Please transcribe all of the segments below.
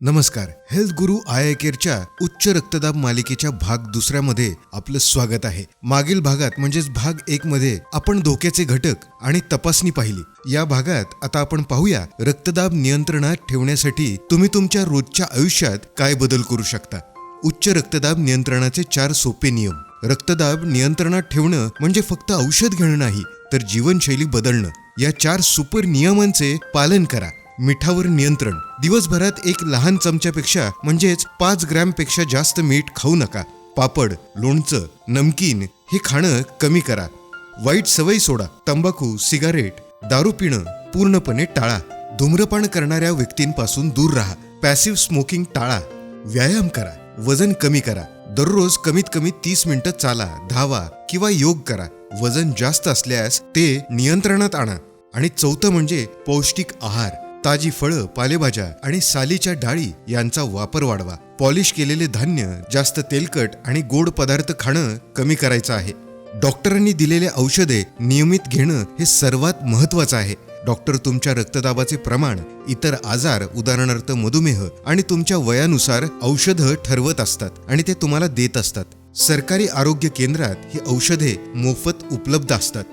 नमस्कार. Health Guru I I केअरच्या उच्च रक्तदाब मालिकेच्या भाग दुसऱ्यामध्ये आपलं स्वागत आहे. मागील भागात म्हणजेच भाग एक मध्ये आपण धोक्याचे घटक आणि तपासणी पाहिली. या भागात आता आपण पाहूया रक्तदाब नियंत्रणात ठेवण्यासाठी तुम्ही तुमच्या रोजच्या आयुष्यात काय बदल करू शकता? उच्च रक्तदाब नियंत्रणाचे चार सोपे नियम. रक्तदाब नियंत्रणात ठेवणं म्हणजे फक्त औषध घेणं नाही तर जीवनशैली बदलणं. या चार सुपर नियमांचे पालन करा. मिठावर नियंत्रण. दिवसभरात एक लहान चमच्यापेक्षा म्हणजेच पाच ग्रॅमपेक्षा जास्त मीठ खाऊ नका. पापड लोणचं नमकीन हे खाणं कमी करा. वाईट सवयी सोडा. तंबाखू सिगारेट दारू पिणं पूर्णपणे टाळा. धूम्रपान करणाऱ्या व्यक्तींपासून दूर राहा. पॅसिव्ह स्मोकिंग टाळा. व्यायाम करा. वजन कमी करा. दररोज कमीत कमी तीस मिनिटं चाला धावा किंवा योग करा. वजन जास्त असल्यास ते नियंत्रणात आणा. आणि चौथं म्हणजे पौष्टिक आहार. ताजी फळं पालेभाज्या आणि सालीच्या डाळी यांचा वापर वाढवा. पॉलिश केलेले धान्य जास्त तेलकट आणि गोड पदार्थ खाणं कमी करायचं आहे. डॉक्टरांनी दिलेले औषधे नियमित घेणं हे सर्वात महत्वाचं आहे. डॉक्टर तुमच्या रक्तदाबाचे प्रमाण इतर आजार उदाहरणार्थ मधुमेह आणि तुमच्या वयानुसार औषधं ठरवत असतात आणि ते तुम्हाला देत असतात. सरकारी आरोग्य केंद्रात ही औषधे मोफत उपलब्ध असतात.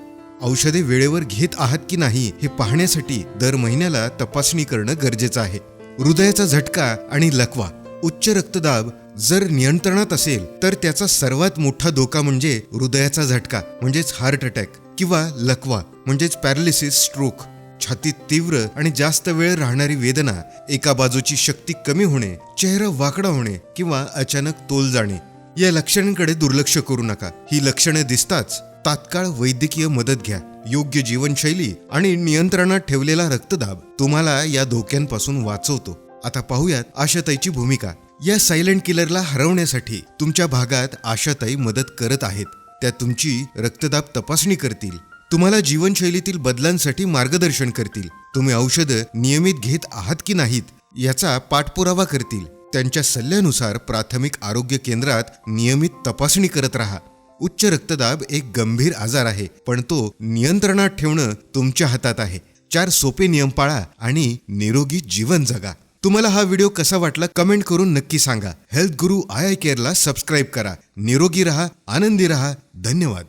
औषधे वेळेवर घेत आहात की नाही हे पाहण्यासाठी दर महिन्याला तपासणी करणं गरजेचं आहे. हृदयाचा झटका आणि लकवा उच्च रक्तदाब जर नियंत्रणात असेल तर त्याचा सर्वात मोठा धोका म्हणजे हृदयाचा झटका म्हणजेच हार्ट अटॅक किंवा लकवा म्हणजेच पॅरालिसिस स्ट्रोक. छातीत तीव्र आणि जास्त वेळ राहणारी वेदना एका बाजूची शक्ती कमी होणे चेहरा वाकडा होणे किंवा अचानक तोल जाणे या लक्षणांकडे दुर्लक्ष करू नका. ही लक्षणे दिसताच तात्काळ वैद्यकीय मदत घ्या. योग्य जीवनशैली आणि नियंत्रणात ठेवलेला रक्तदाब तुम्हाला या धोक्यांपासून वाचवतो. आता पाहूयात आशाताईची भूमिका. या सायलेंट किलरला हरवण्यासाठी तुमच्या भागात आशाताई मदत करत आहेत. त्या तुमची रक्तदाब तपासणी करतील. तुम्हाला जीवनशैलीतील बदलांसाठी मार्गदर्शन करतील. तुम्ही औषधं नियमित घेत आहात की नाहीत याचा पाठपुरावा करतील. त्यांच्या सल्ल्यानुसार प्राथमिक आरोग्य केंद्रात नियमित तपासणी करत राहा. उच्च रक्तदाब एक गंभीर आजार आहे पण तो नियंत्रणात ठेवणं तुमच्या हातात आहे. चार सोपे नियम पाळा आणि निरोगी जीवन जगा. तुम्हाला हा व्हिडिओ कसा वाटला कमेंट करून नक्की सांगा. Health Guru I I केअरला subscribe करा. निरोगी रहा आनंदी रहा. धन्यवाद.